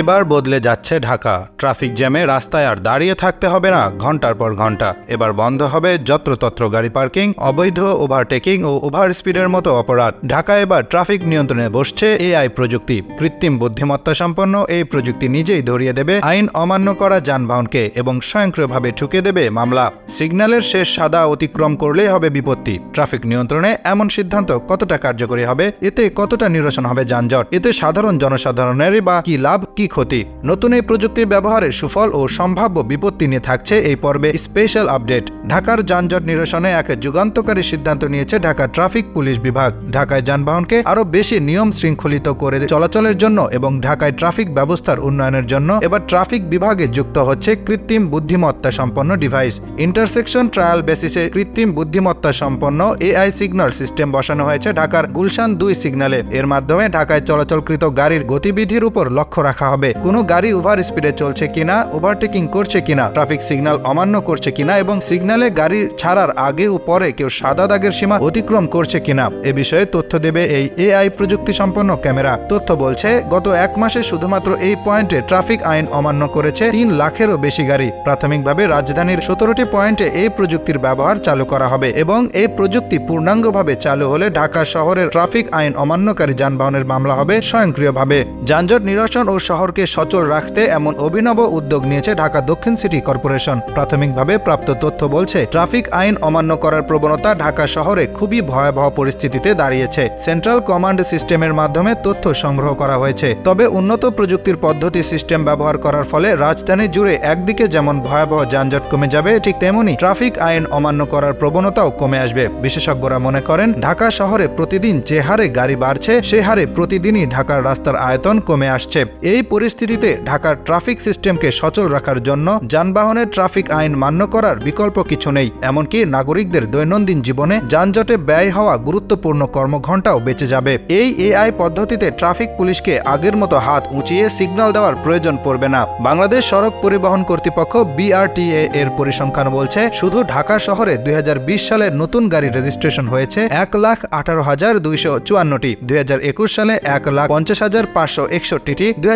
এবার বদলে যাচ্ছে ঢাকা। ট্রাফিক জ্যামে রাস্তায় আর দাঁড়িয়ে থাকতে হবে না ঘণ্টার পর ঘণ্টা। এবার বন্ধ হবে যত্রতত্র গাড়ি পার্কিং, অবৈধ ওভারটেকিং ও ওভার স্পিডের মতো অপরাধ। ঢাকা এবার ট্রাফিক নিয়ন্ত্রণে বসছে এআই প্রযুক্তি। কৃত্রিম বুদ্ধিমত্তা সম্পন্ন এই প্রযুক্তি নিজেই ধরিয়ে দেবে আইন অমান্য করা যানবাহনকে এবং স্বয়ংক্রিয়ভাবে ঠুকে দেবে মামলা। সিগন্যালের শেষ সাদা অতিক্রম করলেই হবে বিপত্তি। ট্রাফিক নিয়ন্ত্রণে এমন সিদ্ধান্ত কতটা কার্যকরী হবে? এতে কতটা নিরসন হবে যানজট? এতে সাধারণ জনসাধারণেরই বা কি লাভ, কি ক্ষতি। নতুন এই প্রযুক্তির ব্যবহারের সুফল ও সম্ভাব্য বিপত্তি নিয়ে থাকছে এই পর্বে স্পেশাল আপডেট। ঢাকার যানজট নিরসনে এক যুগান্তকারী সিদ্ধান্ত নিয়েছে ঢাকা ট্রাফিক পুলিশ বিভাগ। ঢাকায় যানবাহনকে আরও বেশি নিয়ম শৃঙ্খলিত করে চলাচলের জন্য এবং ঢাকায় ট্রাফিক ব্যবস্থার উন্নয়নের জন্য এবার ট্রাফিক বিভাগে যুক্ত হচ্ছে কৃত্রিম বুদ্ধিমত্তা সম্পন্ন ডিভাইস। ইন্টারসেকশন ট্রায়াল বেসিসে কৃত্রিম বুদ্ধিমত্তা সম্পন্ন এআই সিগন্যাল সিস্টেম বসানো হয়েছে ঢাকার গুলশান দুই সিগন্যালে। এর মাধ্যমে ঢাকায় চলাচলকৃত গাড়ির গতিবিধির উপর লক্ষ্য রাখা হবে কোনো গাড়ি ওভার স্পিডে চলছে কিনা ওভারটেকিং করছে কিনা ট্রাফিক সিগন্যাল অমান্য করছে কিনা এবং সিগন্যালে গাড়ি ছাড়ার আগে ও পরে কেউ সাদা দাগের সীমা অতিক্রম করছে কিনা, এ বিষয়ে তথ্য দেবে এই এআই প্রযুক্তি সম্পন্ন ক্যামেরা। তথ্য বলছে, গত এক মাসে শুধুমাত্র এই পয়েন্টে ট্রাফিক আইন অমান্য করেছে তিন লাখেরও বেশি গাড়ি। প্রাথমিকভাবে রাজধানীর সতেরোটি পয়েন্টে এই প্রযুক্তির ব্যবহার চালু করা হবে এবং এই প্রযুক্তি পূর্ণাঙ্গভাবে চালু হলে ঢাকা শহরের ট্রাফিক আইন অমান্যকারী যানবাহনের মামলা হবে স্বয়ংক্রিয়ভাবে। যানজট নিরসন ও শহরকে সচল রাখতে এমন অভিনব উদ্যোগ নিয়েছে ঢাকা দক্ষিণ সিটি কর্পোরেশন। প্রাথমিকভাবে প্রাপ্ত তথ্য বলছে, ট্রাফিক আইন অমান্য করার প্রবণতা ঢাকা শহরে খুবই ভয়াবহ পরিস্থিতিতে দাঁড়িয়েছে। সেন্ট্রাল কমান্ড সিস্টেমের মাধ্যমে তথ্য সংগ্রহ করা হয়েছে। তবে উন্নত প্রযুক্তির পদ্ধতি সিস্টেম ব্যবহার করার ফলে রাজধানী জুড়ে একদিকে যেমন ভয়াবহ যানজট কমে যাবে, ঠিক তেমনি ট্রাফিক আইন অমান্য করার প্রবণতাও কমে আসবে। বিশেষজ্ঞরা মনে করেন, ঢাকা শহরে প্রতিদিন যে হারে গাড়ি বাড়ছে, সে হারে প্রতিদিনই ঢাকার রাস্তার আয়তন কমে আসছে। এই পরিস্থিতিতে ঢাকার ট্রাফিক সিস্টেমকে সচল রাখার জন্য যানবাহনের ট্রাফিক আইন মান্য করার বিকল্প কিছু নেই। এমনকি নাগরিকদের দৈনন্দিন জীবনে যানজটে ব্যয় হওয়া গুরুত্বপূর্ণ কর্মঘণ্টাও বেঁচে যাবে। এই এআই পদ্ধতিতে ট্রাফিক পুলিশকে আগের মতো হাত উঁচিয়ে সিগন্যাল দেওয়ার প্রয়োজন পড়বে না। বাংলাদেশ সড়ক পরিবহন কর্তৃপক্ষ বিআরটিএ এর পরিসংখ্যান বলছে, শুধু ঢাকা শহরে দুই হাজার বিশ সালে নতুন গাড়ি রেজিস্ট্রেশন হয়েছে এক লাখ আঠারো হাজার দুইশো চুয়ান্নটি, দুই হাজার একুশ সালে এক লাখ পঞ্চাশ হাজার পাঁচশো একষট্টিটি, দুই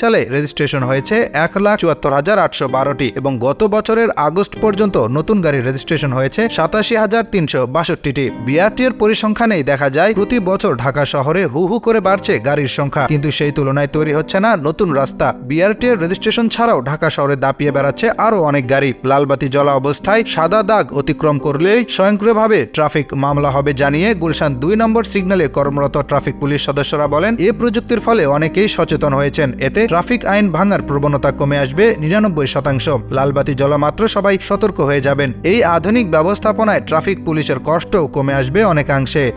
সালে রেজিস্ট্রেশন হয়েছে এক লাখ চুয়াত্তর হাজার আটশো বারোটি এবং গত বছরের আগস্ট পর্যন্ত নতুন গাড়ি রেজিস্ট্রেশন হয়েছে সাতাশি হাজার তিনশো বাষট্টিটি। বিআরটি এর পরিসংখ্যানেই দেখা যায়, প্রতি বছর ঢাকা শহরে হু হু করে বাড়ছে গাড়ির সংখ্যা। কিন্তু সেই তুলনায় তৈরি হচ্ছে না নতুন রাস্তা। বিআরটি এর রেজিস্ট্রেশন ছাড়াও ঢাকা শহরে দাপিয়ে বেড়াচ্ছে আরও অনেক গাড়ি। লালবাতি জ্বলা অবস্থায় সাদা দাগ অতিক্রম করলেই স্বয়ংক্রিয়ভাবে ট্রাফিক মামলা হবে জানিয়ে গুলশান দুই নম্বর সিগন্যালে কর্মরত ট্রাফিক পুলিশ সদস্যরা বলেন, এ প্রযুক্তির ফলে অনেকেই সচেতন হয়েছেন। এতে ট্রাফিক আইন ভাঙার প্রবণতা কমে আসবে নিরানব্বই শতাংশ। লালবাতি জ্বলা মাত্র সবাই সতর্ক হয়ে যাবেন। এই আধুনিক ব্যবস্থাপনায় ট্রাফিক পুলিশের কষ্টও কমে আসবে অনেকাংশে।